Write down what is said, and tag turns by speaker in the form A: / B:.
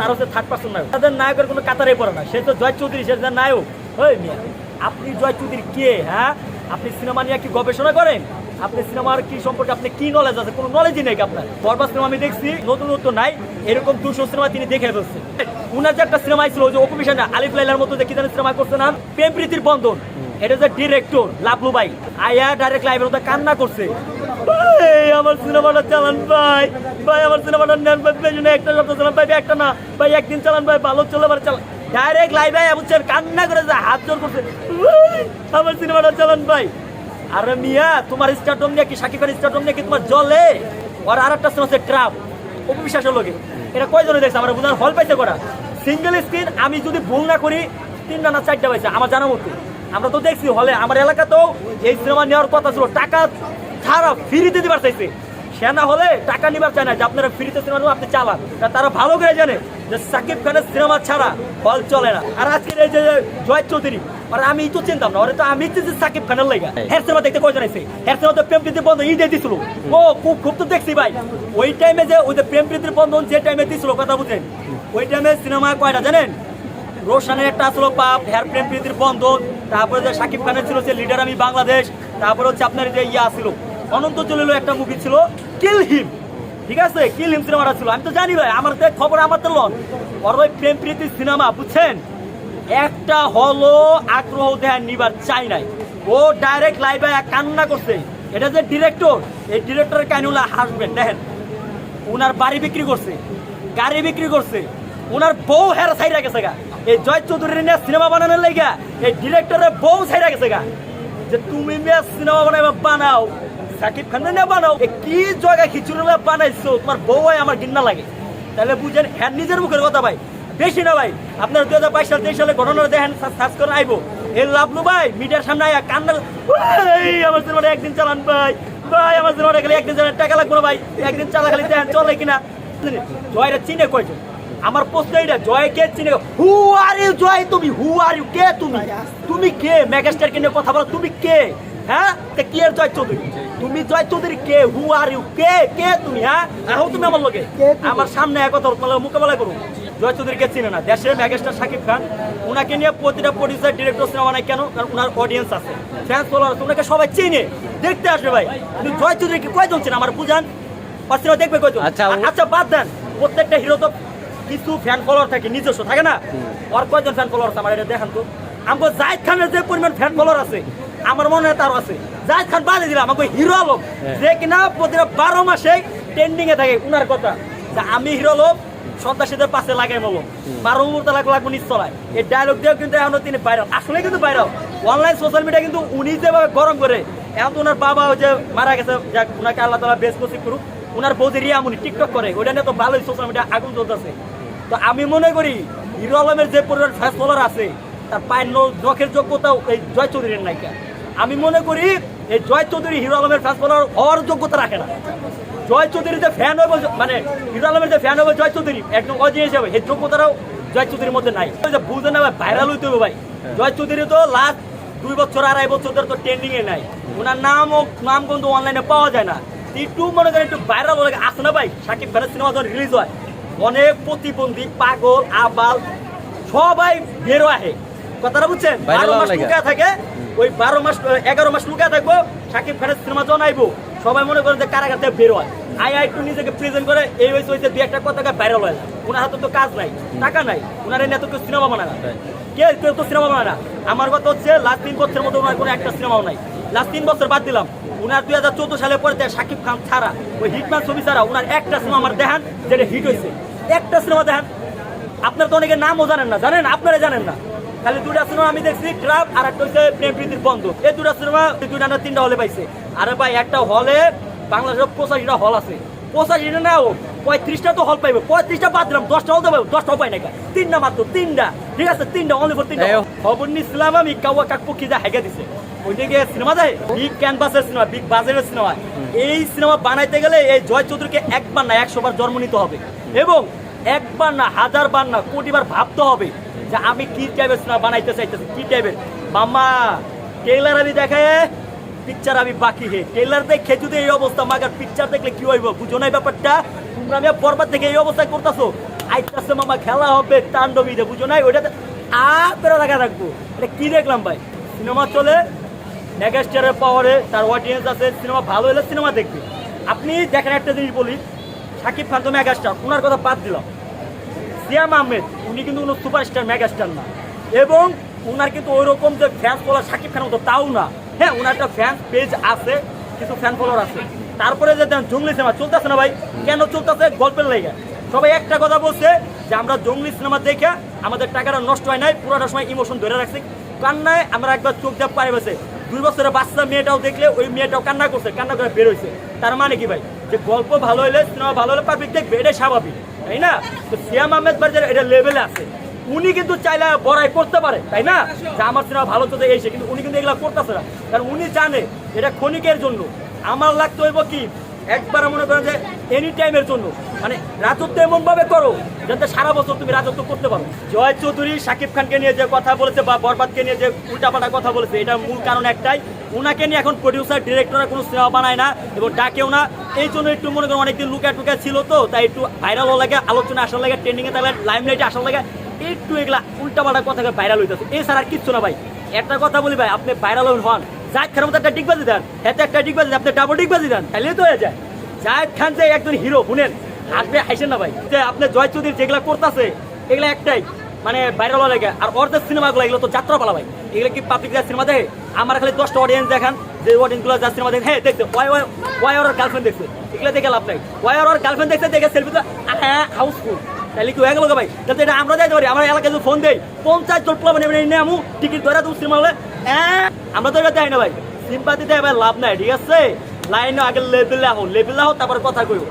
A: তার হচ্ছে third person নায়ক। তাদের নায়কের কোনো কাতারে পড়ে না। সে তো জয় চৌধুরী সে নায়ক। ওই মিয়া আপনি জয় চৌধুরী কে হ্যাঁ? আপনি সিনেমা নিয়ে কি গবেষণা করেন? আপনি সিনেমার কি সম্পর্কে আপনি কি নলেজ আছে? কোনো নলেজই নেই আপনার? বরবাদ সিনেমা আমি দেখছি নতুন নতুন নাই। এরকম দুশো সিনেমা তিনি দেখে ফেলছে। উনার যে একটা সিনেমা ছিল যে অপবিশন আলিফ লাইলার মতো যে কি জানি সিনেমা করছে না প্রেম প্রীতির বন্ধন। এটা যে ডিরেক্টর লাভলু ভাই। আয়া ডাইরেক্ট লাইভের মধ্যে কান্না করছে। ভাই আমার সিনেমাটা চালান ভাই। ভাই আমার সিনেমাটা নেন ভাই পেছনে একটা শব্দ চালান ভাই একটা না। ভাই একদিন চালান ভাই ভালো চলে এবার চালান। ডাইরেক্ট লাইভে বুঝছেন কান্না করে যে হাত জোর করছে। ভাই, আমার সিনেমাটা চালান ভাই। আরে মিয়া তোমার স্টারডম নিয়ে কি সাকিব খানের স্টারডম নিয়ে কি তোমার জলে? আর আর একটা সিনেমা হচ্ছে ট্রাপ অপবিশ্বাসের লোকে। এটা কয়জনে দেখছে? আমার বোঝার হল পাইছে করা সিঙ্গেল স্ক্রিন আমি যদি ভুল না করি তিনটা না চারটা পাইছে আমার জানা মতো। আমরা তো দেখছি হলে আমার এলাকাতেও এই সিনেমা নেওয়ার কথা ছিল। টাকা ছাড়া ফ্রিতে দিবার চাইছে। সে না হলে টাকা নিবার চায় না, যে আপনারা ফ্রিতে সিনেমা আপনি চালান। তারা ভালো করে জানে যে সাকিব খানের সিনেমা ছাড়া হল চলে না। আর আজকের এই যে জয় চৌধুরী, আর আমি তো চিনতাম না, ওরে তো আমি চিনছি সাকিব খানের লেগা। হের সিনেমা দেখতে কয়জন আছে হের সিনেমা তো প্রেম প্রীতির বন্ধন ঈদে দিছিল। ও, খুব খুব তো দেখছি ভাই। ওই টাইমে যে, ওই যে প্রেম প্রীতির বন্ধন যে টাইমে দিছিল, কথা বুঝেন? ওই টাইমে সিনেমা কয়টা জানেন? রোশনের একটা আসলো পাপ হেয়ার প্রেম প্রীতির বন্ধন। তারপরে যে সাকিব খানের ছিল যে লিডার আমি বাংলাদেশ। তারপরে হচ্ছে আপনার যে ইয়া ছিল অনন্ত চলিল একটা মুভি ছিল কিল হিম ঠিক আছে? কিল হিম সিনেমাটা ছিল। আমি তো জানি ভাই, আমার তো খবর আমার তো লন ওর প্রেম প্রীতির সিনেমা, বুঝছেন? একটা হলো আগ্রহ দেয় নিবার, চাই নাই। ও ডাইরেক্ট লাইভে এক কান্না করছে। এটা যে ডিরেক্টর এই ডিরেক্টরের কাহিনী হাসবেন, দেখেন। উনার বাড়ি বিক্রি করছে, গাড়ি বিক্রি করছে। উনার বউ হেরা সাইরা গেছে গা। এই জয় চৌধুরী নিয়ে সিনেমা বানানোর লাইগা এই ডিরেক্টরের বউ সাইরা গেছে গা। যে তুমি সিনেমা বানাইবা, বানাও। সাকিব খান নিয়ে বানাও। কি জায়গা খিচুড়ি বানাইছো? তোমার বউ হয় আমার ঘৃণা লাগে। তাহলে বুঝেন হ্যাঁ নিজের মুখের কথা ভাই। বেশি না ভাই আপনার দুই হাজার বাইশ সাল তেইশ সালে ঘটনা দেখেন সার্চ করে আইবো। এই লাভলু ভাই মিডিয়ার সামনে আয়া কান্না আমার সিনেমাটা একদিন চালান ভাই। ভাই আমার সিনেমাটা গেলে একদিন চালান। টাকা লাগবো না ভাই একদিন চালা খালি দেখেন চলে কিনা। জয়টা চিনে কয়জন? আমার প্রশ্ন এটা জয় কে চিনে? হু আর ইউ জয় তুমি হু আর ইউ কে তুমি? তুমি কে? মেগাস্টার কে নিয়ে কথা বলো তুমি কে? হ্যাঁ? তা কি এর জয় চৌধুরী? তুমি জয় চৌধুরী কে হু আর ইউ কে কে তুমি হ্যাঁ? আহো তুমি আমার লোকে আমার সামনে এক কথা বলো, মোকাবেলা করো জয় চৌধুরীকে চিনে না। দেশের মেগাস্টার শাকিব খান ওনাকে নিয়ে প্রতিটা প্রডিউসার ডিরেক্টর সিনেমা বানায় কেন? কারণ ওনার অডিয়েন্স আছে। ফ্যান্স ফলোয়ার আছে ওনাকে সবাই চিনে। দেখতে আসবে ভাই। কিন্তু জয় চৌধুরীকে কয়জন চেনে? আমার বুঝান। আর সিনেমা দেখবে কয়জন?
B: আচ্ছা,
A: আচ্ছা বাদ দেন। প্রত্যেকটা হিরো তো কিছু ফ্যান ফলোয়ার থাকে নিজস্ব থাকে না? আর কয়জন ফ্যান ফলোয়ার আছে আমার এটা দেখান তো। আমাকে জাহিদ খানের যে পরিমাণ ফ্যান ফলোয়ার আছে আমার মনে হয় তারও আছে। জাহিদ খান বাদে দিলাম আমাকে হিরো আলম।
B: হ্যাঁ।
A: যে কিনা প্রতিটা বারো মাসে ট্রেন্ডিং এ থাকে উনার কথা। যে আমি হিরো আলম সন্ত্রাসীদের পাশে লাগাই বলো বারো মুহূর্ত লাগবো এই ডায়লগ দিয়েও কিন্তু এখনও তিনি ভাইরাল আসলে কিন্তু ভাইরাল অনলাইন সোশ্যাল মিডিয়া কিন্তু উনি যেভাবে গরম করে এখন তো ওনার বাবা যে মারা গেছে যাক ওনাকে আল্লাহ তালা বেশ নসিব করুক। ওনার বৌদি রিয়ামুনি টিকটক করে ওইটা নিয়ে তো ভালোই সোশ্যাল মিডিয়া আগুন চলতেছে তো আমি মনে করি হিরো আলমের যে পরিমাণ ফ্যাস ফলোয়ার আছে তার পায়ের নখের যোগ্যতাও এই জয় চৌধুরীর নায়িকা। আমি মনে করি এই জয় চৌধুরী হিরো আলমের ফ্যাস ফলোয়ার হওয়ার যোগ্যতা রাখে না। জয় চৌধুরীর যে ফ্যান হবে মানে হিরো আলমের যে ফ্যান হবে জয় চৌধুরী একদম অজিয়ে যাবে এই যোগ্যতারাও জয় চৌধুরীর মধ্যে নাই। বুঝে না ভাই ভাইরাল হইতে হবে ভাই। জয় চৌধুরী তো লাস্ট দুই বছর আড়াই বছর ধরে তো ট্রেন্ডিং এ নাই। ওনার নাম ও নাম কিন্তু অনলাইনে পাওয়া যায় না। একটু মনে করেন একটু ভাইরাল হলে আসে না ভাই? সাকিব খানের সিনেমা যখন রিলিজ হয় অনেক প্রতিবন্ধী পাগল আবাল সবাই বেরো আহে। কথাটা বুঝছেন? থাকে ওই বারো মাস, এগারো মাস লুকায় থাকব, সাকিব খানের সিনেমা যখন আইবো। সবাই মনে করে যে কারাগার থেকে বের হয়। আই আই একটু নিজেকে প্রেজেন্ট করে, এই হয়েছে হয়েছে দুই একটা কথা ভাইরাল হয় ওনার হাতে তো কাজ নাই, টাকা নাই, ওনার এনে তো কেউ সিনেমা বানায় না। কে, কেউ তো সিনেমা বানায় না। আমার কথা হচ্ছে লাস্ট তিন বছরের মতো ওনার কোনো একটা সিনেমাও নাই। লাস্ট তিন বছর বাদ দিলাম। উনার দুই হাজার চোদ্দ সালে পরে শাকিব খান ছাড়া, ওই হিটম্যান ছবি ছাড়া ওনার একটা সিনেমা আমার দেখান, যেটা হিট হয়েছে একটা সিনেমা দেখান। আপনার তো অনেকে নামও জানেন না। জানেন? আপনারা জানেন না। খালি দুটা সিনেমা আমি দেখছি ট্রাপ আর একটা হচ্ছে প্রেম প্রীতির বন্ধ। এই দুটা সিনেমা দুইটা না তিনটা হলে পাইছে। আরে ভাই একটা হলে বাংলাদেশের পঁচাশিটা হল আছে। পঁচাশিটা না হোক পঁয়ত্রিশটা তো হল পাইবে। পঁয়ত্রিশটা বাদ দিলাম দশটা হল তো পাইবে দশটাও পাই না তিনটা মাত্র তিনটা। ঠিক আছে তিনটা অনলি ফর তিনটা খবর নিছিলাম আমি কাউয়া কাক পক্ষী যা হেগে দিছে। ওইদিকে সিনেমা দেয় বিগ ক্যানভাসের সিনেমা বিগ বাজেটের সিনেমা এই সিনেমা বানাইতে গেলে এই জয় চৌধুরীকে একবার না একশো বার জন্ম নিতে হবে। এবং একবার না হাজার বার না কোটিবার ভাবতে হবে। যে আমি কি টাইপের সিনেমা বানাইতে চাইতেছি? কি টাইপের মামা টেইলার আমি দেখায় পিকচার আমি বাকি হে। টেইলার দেখে যদি এই অবস্থা মাগার পিকচার দেখলে কি হইব? বুঝো নাই ব্যাপারটা? তোমরা আমি বরবাদ থেকে এই অবস্থায় করতেছো? আইতাছে মামা, খেলা হবে তাণ্ডবীতে বুঝো নাই? ওইটাতে আ করে রাখা রাখব এটা কি দেখলাম ভাই? সিনেমা চলে মেগাস্টারের পাওয়ারে তার অডিয়েন্স আছে সিনেমা ভালো হলে সিনেমা দেখবে। আপনি দেখেন একটা জিনিস বলি, সাকিব খান তো মেগাস্টার ওনার কথা বাদ দিলাম। সিয়াম আহমেদ, উনি কিন্তু কোনো সুপারস্টার, মেগাস্টার না। এবং উনার কিন্তু ওই রকম যে ফ্যান ফলোয়ার সাকিব খানের মতো তাও না। হ্যাঁ ওনার একটা ফ্যান পেজ আছে, কিছু ফ্যান ফলোয়ার আছে। তারপরে যে দেন জঙ্গলি সিনেমা চলতেছে না ভাই? কেন চলতেছে? গল্পের লেগে। সবাই একটা কথা বলছে যে, আমরা জঙ্গলি সিনেমা দেখে আমাদের টাকাটা নষ্ট হয় নাই, পুরোটা সময় ইমোশন ধরে রাখছি। কান্নায় আমরা একবার চোখ দেব পারে বসে, দুই বছরের বাচ্চা মেয়েটাও দেখলে, ওই মেয়েটাও কান্না করছে, কান্না করে বের হয়েছে তার মানে কি ভাই? যে গল্প ভালো হলে সিনেমা ভালো হলে পাবলিক দেখবে, এটাই স্বাভাবিক। তাই না? তো শ্যাম আহমেদ বাজার এটা লেভেলে আছে। উনি কিন্তু চাইলে বড়াই করতে পারে, তাই না? যে আমার সিনেমা ভালো চলতে এসে কিন্তু উনি কিন্তু এগুলো করতেছে না। কারণ উনি জানে এটা ক্ষণিকের জন্য। আমার লাগতে হইব কি? একবার মনে করেন যে এনি টাইমের জন্য। মানে রাজত্ব এমন ভাবে করো যাতে সারা বছর তুমি রাজত্ব করতে পারো। জয় চৌধুরী শাকিব খানকে নিয়ে যে কথা বলেছে বা বরবাদকে নিয়ে যে উল্টাপাল্টা কথা বলেছে এটার মূল কারণ একটাই। উনাকে নিয়ে এখন প্রডিউসার ডিরেক্টররা কোনো সিনেমা বানায় না এবং ডাকেও না। এই জন্য একটু মনে করেন অনেকদিন লুকা টুকা ছিল তো, তাই একটু ভাইরাল হওয়া লাগে, আলোচনা আসার লাগে ট্রেন্ডিংয়ে তাহলে লাইমলাইটে আসার লাগে। একটু এগুলা উল্টাপাল্টা কথা ভাইরাল হইতেছে। এছাড়া কিচ্ছু না ভাই। একটা কথা বলি ভাই, আপনি ভাইরাল হন। জায়দ খানের একটা ডিগবাজি দেন এতে একটা ডিগবাজি আপনি ডাবল ডিগবাজি দেন তাহলে তো হয়ে যায়। খান যে একজন হিরো শুনেন আসবে হাসেন না ভাই। যে আপনি জয় চৌধুরী যেগুলা করতেছে, এগুলা একটাই মানে ভাইরাল লাগে। আর অর্ধেক সিনেমাগুলো, এগুলো তো যাত্রা পালা ভাই। এগুলো কি পাবলিক যা সিনেমা দেখে? আমার খালি দশটা অডিয়েন্স দেখান, যে অডিয়েন্সগুলো যা সিনেমা দেখে হ্যাঁ দেখছে। ওয়াই ওয়াই ওয়াই ওর গার্লফ্রেন্ড দেখছে। এগুলো দেখে লাভ নাই। ওয়াই ওর গার্লফ্রেন্ড দেখছে, দেখে সেলফি তো হ্যাঁ হাউসফুল তাহলে কি হয়ে গেল ভাই? তাহলে এটা আমরা যাইতে পারি, আমার এলাকায় যদি ফোন দেই পঞ্চায়েত চোট প্লাব নেবে নেই আমু টিকিট ধরে তুমি সিনেমা হলে। আমরা তো এটা দেয় না ভাই। সিম্পাতি দেয় ভাই লাভ নাই, ঠিক আছে? লাইন আগে লেভেল আহো লেভেল আহো তারপর কথা কইও